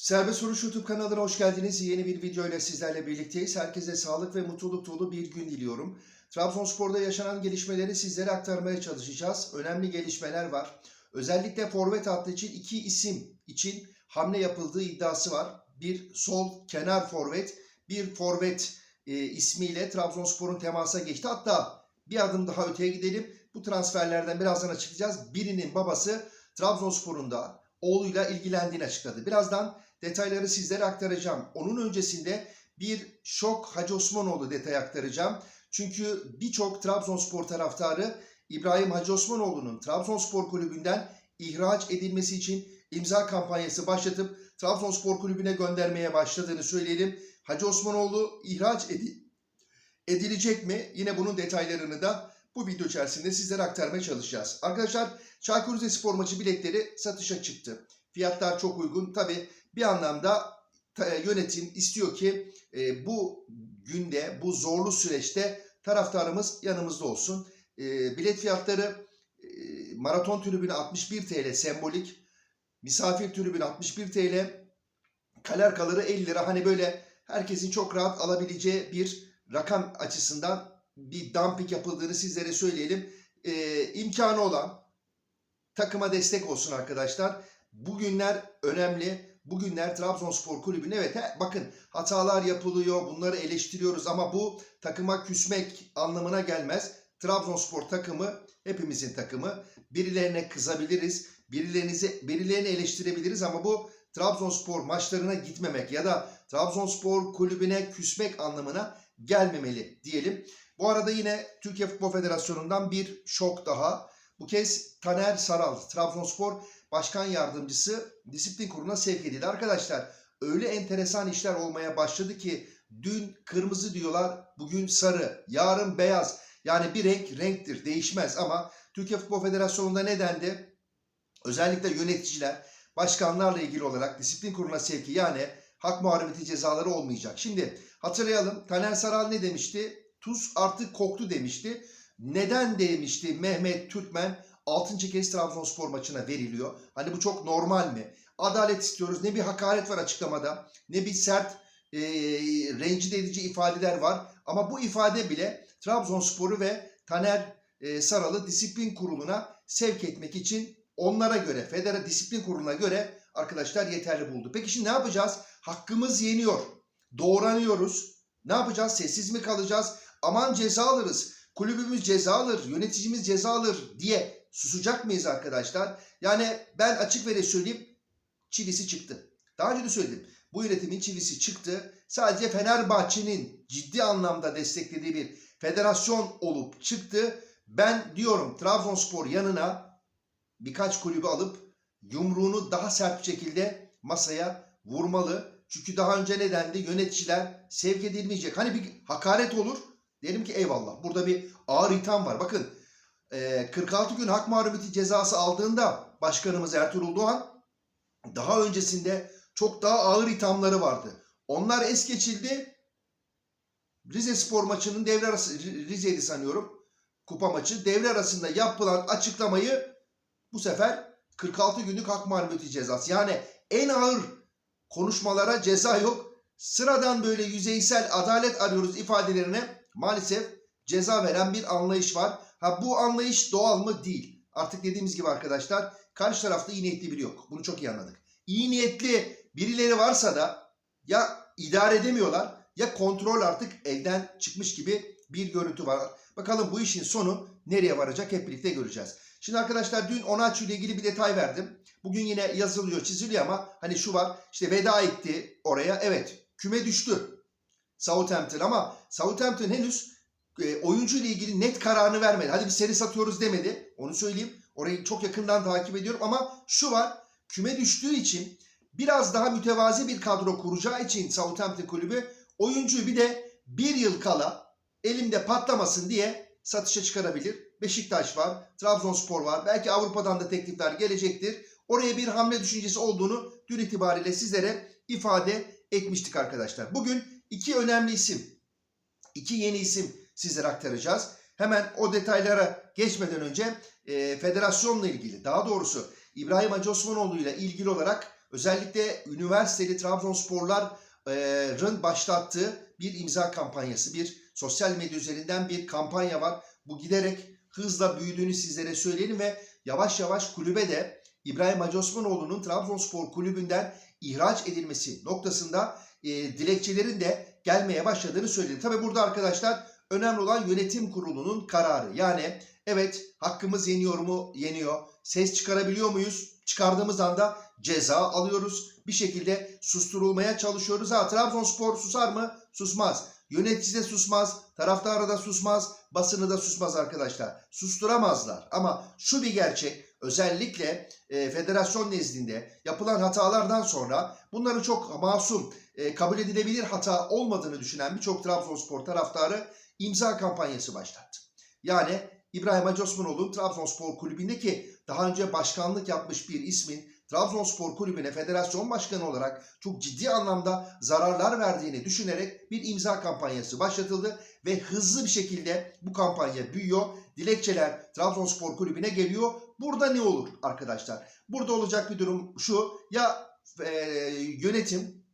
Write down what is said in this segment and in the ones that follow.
Serbest Vuruş YouTube kanalına hoş geldiniz. Yeni bir video ile sizlerle birlikteyiz. Herkese sağlık ve mutluluk dolu bir gün diliyorum. Trabzonspor'da yaşanan gelişmeleri sizlere aktarmaya çalışacağız. Önemli gelişmeler var. Özellikle forvet hattı için iki isim için hamle yapıldığı iddiası var. Bir sol kenar forvet, bir forvet e, ismiyle Trabzonspor'un temasa geçti. Hatta bir adım daha öteye gidelim. Bu transferlerden birazdan açıklayacağız. Birinin babası Trabzonspor'un da oğluyla ilgilendiğini açıkladı. Birazdan detayları sizlere aktaracağım. Onun öncesinde bir şok Hacı Osmanoğlu detayı aktaracağım. Çünkü birçok Trabzonspor taraftarı İbrahim Hacı Osmanoğlu'nun Trabzonspor kulübünden ihraç edilmesi için imza kampanyası başlatıp Trabzonspor kulübüne göndermeye başladığını söyleyelim. Hacı Osmanoğlu ihraç edi- edilecek mi? Yine bunun detaylarını da bu video içerisinde sizlere aktarmaya çalışacağız. Arkadaşlar Çaykur Rizespor maçı biletleri satışa çıktı. Fiyatlar çok uygun. Tabi bir anlamda ta- yönetim istiyor ki e, bu günde, bu zorlu süreçte taraftarımız yanımızda olsun. E, bilet fiyatları e, maraton tribünü 61 TL sembolik, misafir tribünü 61 TL, kalerkaları 50 lira. Hani böyle herkesin çok rahat alabileceği bir rakam açısından bir dumping yapıldığını sizlere söyleyelim. E, imkanı olan takıma destek olsun arkadaşlar. Bugünler önemli. Bugünler Trabzonspor Kulübü'nün evet he, bakın hatalar yapılıyor bunları eleştiriyoruz ama bu takıma küsmek anlamına gelmez. Trabzonspor takımı hepimizin takımı. Birilerine kızabiliriz, birilerinizi birilerini eleştirebiliriz ama bu Trabzonspor maçlarına gitmemek ya da Trabzonspor kulübüne küsmek anlamına gelmemeli diyelim. Bu arada yine Türkiye Futbol Federasyonu'ndan bir şok daha. Bu kez Taner Saral, Trabzonspor Başkan Yardımcısı disiplin kuruluna sevk edildi. Arkadaşlar öyle enteresan işler olmaya başladı ki dün kırmızı diyorlar, bugün sarı, yarın beyaz. Yani bir renk renktir, değişmez ama Türkiye Futbol Federasyonu'nda ne dendi? Özellikle yöneticiler, başkanlarla ilgili olarak disiplin kuruluna sevki yani hak muharemeti cezaları olmayacak. Şimdi hatırlayalım Taner Saral ne demişti? Tuz artık koktu demişti. Neden demişti Mehmet Türkmen 6. kez Trabzonspor maçına veriliyor. Hani bu çok normal mi? Adalet istiyoruz. Ne bir hakaret var açıklamada ne bir sert e, rencide edici ifadeler var. Ama bu ifade bile Trabzonspor'u ve Taner e, Saral'ı disiplin kuruluna sevk etmek için onlara göre, Federa Disiplin Kurulu'na göre arkadaşlar yeterli buldu. Peki şimdi ne yapacağız? Hakkımız yeniyor. Doğranıyoruz. Ne yapacağız? Sessiz mi kalacağız? Aman ceza alırız. Kulübümüz ceza alır, yöneticimiz ceza alır diye susacak mıyız arkadaşlar? Yani ben açık ve net söyleyeyim çivisi çıktı. Daha önce de söyledim. Bu yönetimin çivisi çıktı. Sadece Fenerbahçe'nin ciddi anlamda desteklediği bir federasyon olup çıktı. Ben diyorum Trabzonspor yanına birkaç kulübü alıp yumruğunu daha sert bir şekilde masaya vurmalı. Çünkü daha önce ne dendi? Yöneticiler sevk edilmeyecek. Hani bir hakaret olur. Derim ki eyvallah. Burada bir ağır itham var. Bakın 46 gün hak muharemeti cezası aldığında başkanımız Ertuğrul Doğan daha öncesinde çok daha ağır ithamları vardı. Onlar es geçildi. Rize Spor maçının devre arası Rize'li sanıyorum. Kupa maçı devre arasında yapılan açıklamayı bu sefer 46 günlük hak muharemeti cezası. Yani en ağır konuşmalara ceza yok. Sıradan böyle yüzeysel adalet arıyoruz ifadelerine maalesef ceza veren bir anlayış var. Ha bu anlayış doğal mı? Değil. Artık dediğimiz gibi arkadaşlar karşı tarafta iyi niyetli biri yok. Bunu çok iyi anladık. İyi niyetli birileri varsa da ya idare edemiyorlar ya kontrol artık elden çıkmış gibi bir görüntü var. Bakalım bu işin sonu nereye varacak hep birlikte göreceğiz. Şimdi arkadaşlar dün Onaçu ile ilgili bir detay verdim. Bugün yine yazılıyor çiziliyor ama hani şu var işte veda etti oraya evet küme düştü Southampton ama Southampton henüz e, oyuncu ile ilgili net kararını vermedi. Hadi bir seri satıyoruz demedi. Onu söyleyeyim. Orayı çok yakından takip ediyorum ama şu var. Küme düştüğü için biraz daha mütevazi bir kadro kuracağı için Southampton kulübü oyuncuyu bir de bir yıl kala elimde patlamasın diye satışa çıkarabilir. Beşiktaş var, Trabzonspor var. Belki Avrupa'dan da teklifler gelecektir. Oraya bir hamle düşüncesi olduğunu dün itibariyle sizlere ifade etmiştik arkadaşlar. Bugün iki önemli isim, iki yeni isim sizlere aktaracağız. Hemen o detaylara geçmeden önce e, federasyonla ilgili daha doğrusu İbrahim Hacı Osmanoğlu ile ilgili olarak Özellikle üniversiteli Trabzonsporların başlattığı bir imza kampanyası, bir sosyal medya üzerinden bir kampanya var. Bu giderek hızla büyüdüğünü sizlere söyleyelim ve yavaş yavaş kulübe de İbrahim Hacı Osmanoğlu'nun Trabzonspor kulübünden ihraç edilmesi noktasında e, dilekçelerin de gelmeye başladığını söyledim. Tabi burada arkadaşlar önemli olan yönetim kurulunun kararı. Yani evet hakkımız yeniyor mu? Yeniyor. Ses çıkarabiliyor muyuz? Çıkardığımız anda ceza alıyoruz. Bir şekilde susturulmaya çalışıyoruz. Ha Trabzonspor susar mı? Susmaz. Yönetici de susmaz, taraftarı da susmaz, basını da susmaz arkadaşlar. Susturamazlar. Ama şu bir gerçek, özellikle e, federasyon nezdinde yapılan hatalardan sonra bunların çok masum, e, kabul edilebilir hata olmadığını düşünen birçok Trabzonspor taraftarı imza kampanyası başlattı. Yani İbrahim Hacı Osmanoğlu'nun Trabzonspor kulübündeki daha önce başkanlık yapmış bir ismin Trabzonspor kulübüne federasyon başkanı olarak çok ciddi anlamda zararlar verdiğini düşünerek bir imza kampanyası başlatıldı ve hızlı bir şekilde bu kampanya büyüyor. Dilekçeler Trabzonspor kulübüne geliyor. Burada ne olur arkadaşlar? Burada olacak bir durum şu ya e, yönetim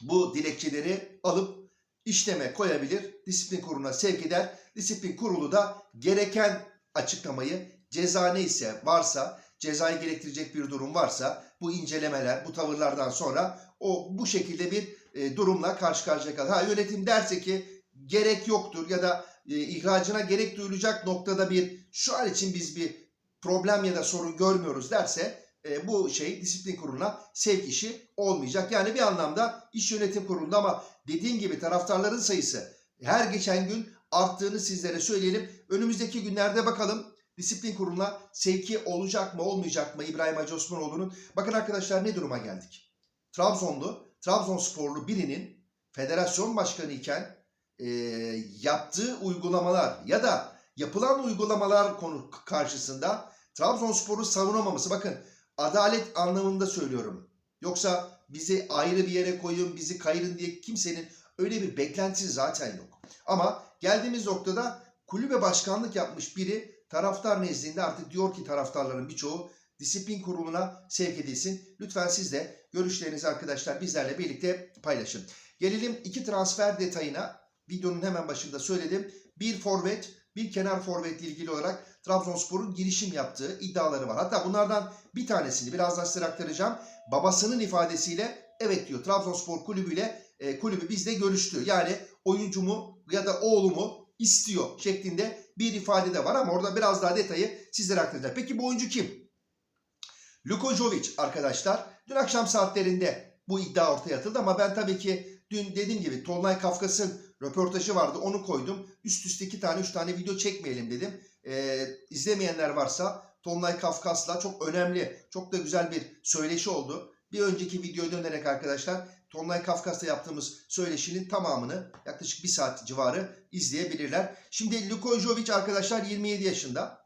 bu dilekçeleri alıp işleme koyabilir, disiplin kuruluna sevk eder. Disiplin kurulu da gereken açıklamayı ceza neyse varsa cezayı gerektirecek bir durum varsa bu incelemeler, bu tavırlardan sonra o bu şekilde bir e, durumla karşı karşıya kalır. Ha yönetim derse ki gerek yoktur ya da e, ihracına gerek duyulacak noktada bir şu an için biz bir problem ya da sorun görmüyoruz derse e, bu şey disiplin kuruluna sevk işi olmayacak. Yani bir anlamda iş yönetim kurulunda ama dediğim gibi taraftarların sayısı her geçen gün arttığını sizlere söyleyelim. Önümüzdeki günlerde bakalım disiplin kuruluna sevki olacak mı olmayacak mı İbrahim Hacı Osmanoğlu'nun? Bakın arkadaşlar ne duruma geldik? Trabzonlu, Trabzonsporlu birinin federasyon başkanı iken e, yaptığı uygulamalar ya da yapılan uygulamalar konu karşısında Trabzonspor'u savunamaması. Bakın adalet anlamında söylüyorum. Yoksa bizi ayrı bir yere koyun, bizi kayırın diye kimsenin öyle bir beklentisi zaten yok. Ama geldiğimiz noktada kulübe başkanlık yapmış biri taraftar nezdinde artık diyor ki taraftarların birçoğu disiplin kuruluna sevk edilsin. Lütfen siz de görüşlerinizi arkadaşlar bizlerle birlikte paylaşın. Gelelim iki transfer detayına. Videonun hemen başında söyledim. Bir forvet, bir kenar forvetle ilgili olarak Trabzonspor'un girişim yaptığı iddiaları var. Hatta bunlardan bir tanesini birazdan size aktaracağım. Babasının ifadesiyle evet diyor Trabzonspor kulübüyle e, kulübü bizle görüştü. Yani oyuncumu ya da oğlumu istiyor şeklinde bir ifade de var ama orada biraz daha detayı sizlere aktaracağım. Peki bu oyuncu kim? Luko Jovic arkadaşlar. Dün akşam saatlerinde bu iddia ortaya atıldı ama ben tabii ki dün dediğim gibi Tolunay Kafkas'ın röportajı vardı onu koydum. Üst üste iki tane üç tane video çekmeyelim dedim. Ee, izlemeyenler varsa Tolunay Kafkas'la çok önemli, çok da güzel bir söyleşi oldu. Bir önceki videoya dönerek arkadaşlar Tonlay Kafkas'ta yaptığımız söyleşinin tamamını yaklaşık bir saat civarı izleyebilirler. Şimdi Luko Jovic arkadaşlar 27 yaşında.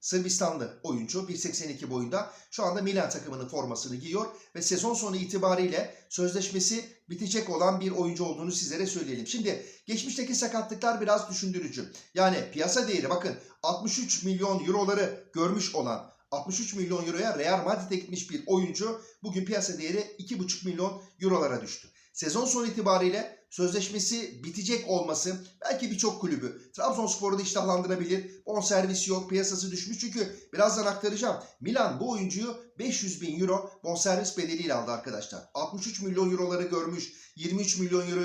Sırbistanlı oyuncu 1.82 boyunda şu anda Milan takımının formasını giyiyor ve sezon sonu itibariyle sözleşmesi bitecek olan bir oyuncu olduğunu sizlere söyleyelim. Şimdi geçmişteki sakatlıklar biraz düşündürücü. Yani piyasa değeri bakın 63 milyon euroları görmüş olan 63 milyon euroya Real Madrid'e gitmiş bir oyuncu bugün piyasa değeri 2,5 milyon eurolara düştü. Sezon sonu itibariyle sözleşmesi bitecek olması belki birçok kulübü Trabzonspor'u da iştahlandırabilir. Bonservisi yok, piyasası düşmüş çünkü birazdan aktaracağım. Milan bu oyuncuyu 500 bin euro bonservis bedeliyle aldı arkadaşlar. 63 milyon euroları görmüş, 23 milyon euro,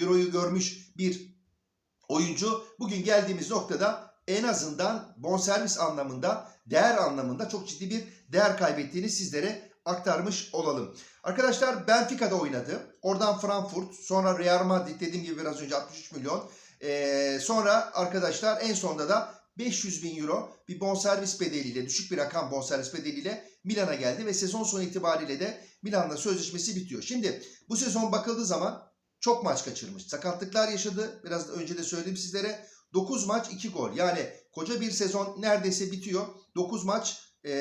euroyu görmüş bir oyuncu bugün geldiğimiz noktada en azından bonservis anlamında, değer anlamında çok ciddi bir değer kaybettiğini sizlere aktarmış olalım. Arkadaşlar Benfica'da oynadı. Oradan Frankfurt, sonra Real Madrid dediğim gibi biraz önce 63 milyon. Ee, sonra arkadaşlar en sonunda da 500 bin euro bir bonservis bedeliyle, düşük bir rakam bonservis bedeliyle Milan'a geldi ve sezon sonu itibariyle de Milan'la sözleşmesi bitiyor. Şimdi bu sezon bakıldığı zaman çok maç kaçırmış. Sakatlıklar yaşadı. Biraz önce de söyledim sizlere. 9 maç 2 gol. Yani koca bir sezon neredeyse bitiyor. 9 maç e,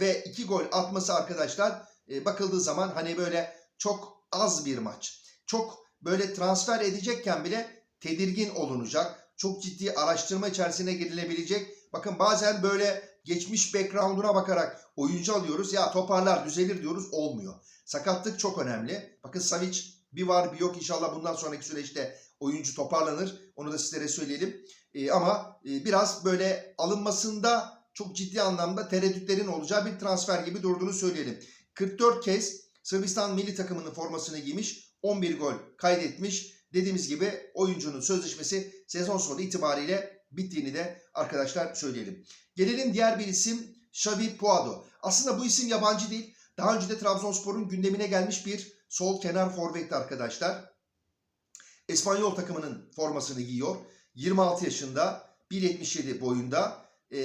ve 2 gol atması arkadaşlar e, bakıldığı zaman hani böyle çok az bir maç. Çok böyle transfer edecekken bile tedirgin olunacak. Çok ciddi araştırma içerisine girilebilecek. Bakın bazen böyle geçmiş background'una bakarak oyuncu alıyoruz. Ya toparlar, düzelir diyoruz. Olmuyor. Sakatlık çok önemli. Bakın Savic bir var bir yok. İnşallah bundan sonraki süreçte oyuncu toparlanır. Onu da sizlere söyleyelim. Ee, ama e, biraz böyle alınmasında çok ciddi anlamda tereddütlerin olacağı bir transfer gibi durduğunu söyleyelim. 44 kez Sırbistan milli takımının formasını giymiş. 11 gol kaydetmiş. Dediğimiz gibi oyuncunun sözleşmesi sezon sonu itibariyle bittiğini de arkadaşlar söyleyelim. Gelelim diğer bir isim Xavi Puado. Aslında bu isim yabancı değil. Daha önce de Trabzonspor'un gündemine gelmiş bir sol kenar forvetti arkadaşlar. İspanyol takımının formasını giyiyor. 26 yaşında, 1.77 boyunda. Ee,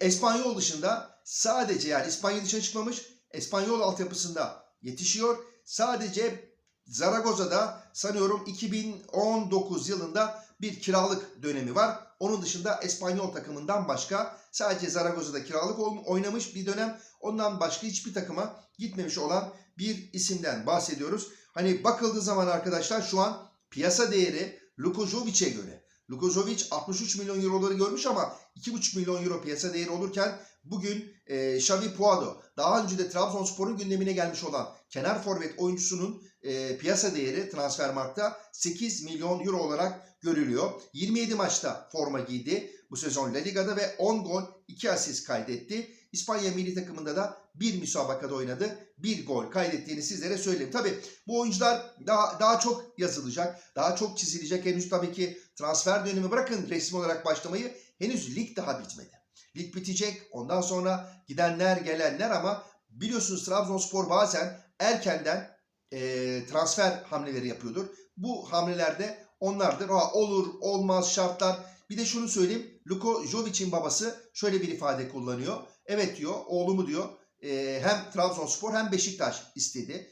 Espanyol dışında sadece yani İspanya dışına çıkmamış. Espanyol altyapısında yetişiyor. Sadece Zaragoza'da sanıyorum 2019 yılında bir kiralık dönemi var. Onun dışında Espanyol takımından başka sadece Zaragoza'da kiralık oynamış bir dönem. Ondan başka hiçbir takıma gitmemiş olan bir isimden bahsediyoruz. Hani bakıldığı zaman arkadaşlar şu an piyasa değeri Jovic'e göre. Luko Jovic 63 milyon euroları görmüş ama 2,5 milyon euro piyasa değeri olurken bugün e, Xavi Puado daha önce de Trabzonspor'un gündemine gelmiş olan kenar forvet oyuncusunun e, piyasa değeri Transfermarkt'ta 8 milyon euro olarak görülüyor. 27 maçta forma giydi bu sezon La Liga'da ve 10 gol 2 asist kaydetti. İspanya milli takımında da bir müsabakada oynadı. Bir gol kaydettiğini sizlere söyleyeyim. Tabi bu oyuncular daha, daha çok yazılacak. Daha çok çizilecek. Henüz tabii ki transfer dönemi bırakın resmi olarak başlamayı. Henüz lig daha bitmedi. Lig bitecek. Ondan sonra gidenler gelenler ama biliyorsunuz Trabzonspor bazen erkenden e, transfer hamleleri yapıyordur. Bu hamlelerde onlardır. Ha, olur olmaz şartlar. Bir de şunu söyleyeyim. Luko Jovic'in babası şöyle bir ifade kullanıyor. Evet diyor oğlumu diyor e, hem Trabzonspor hem Beşiktaş istedi.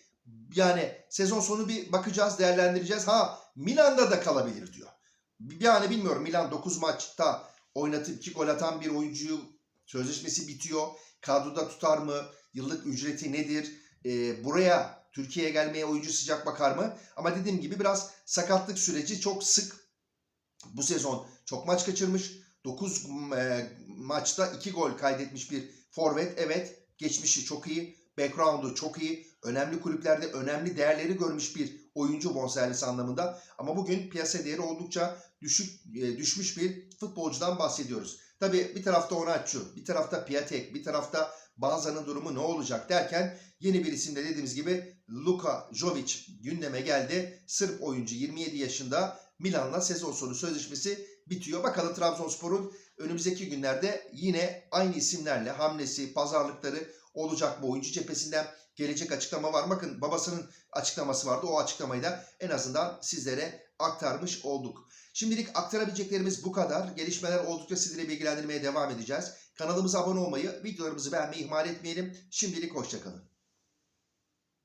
Yani sezon sonu bir bakacağız değerlendireceğiz. Ha Milan'da da kalabilir diyor. Yani bilmiyorum Milan 9 maçta oynatıp 2 gol atan bir oyuncuyu sözleşmesi bitiyor. Kadroda tutar mı? Yıllık ücreti nedir? E, buraya Türkiye'ye gelmeye oyuncu sıcak bakar mı? Ama dediğim gibi biraz sakatlık süreci çok sık. Bu sezon çok maç kaçırmış. 9 e, maçta 2 gol kaydetmiş bir forvet. Evet geçmişi çok iyi. Background'u çok iyi. Önemli kulüplerde önemli değerleri görmüş bir oyuncu bonservis anlamında. Ama bugün piyasa değeri oldukça düşük e, düşmüş bir futbolcudan bahsediyoruz. Tabii bir tarafta Onatçu, bir tarafta Piatek, bir tarafta Banza'nın durumu ne olacak derken yeni bir isimde dediğimiz gibi Luka Jovic gündeme geldi. Sırp oyuncu 27 yaşında Milan'la sezon sonu sözleşmesi bitiyor. Bakalım Trabzonspor'un önümüzdeki günlerde yine aynı isimlerle hamlesi, pazarlıkları olacak bu oyuncu cephesinden gelecek açıklama var. Bakın babasının açıklaması vardı. O açıklamayı da en azından sizlere aktarmış olduk. Şimdilik aktarabileceklerimiz bu kadar. Gelişmeler oldukça sizlere bilgilendirmeye devam edeceğiz. Kanalımıza abone olmayı, videolarımızı beğenmeyi ihmal etmeyelim. Şimdilik hoşçakalın.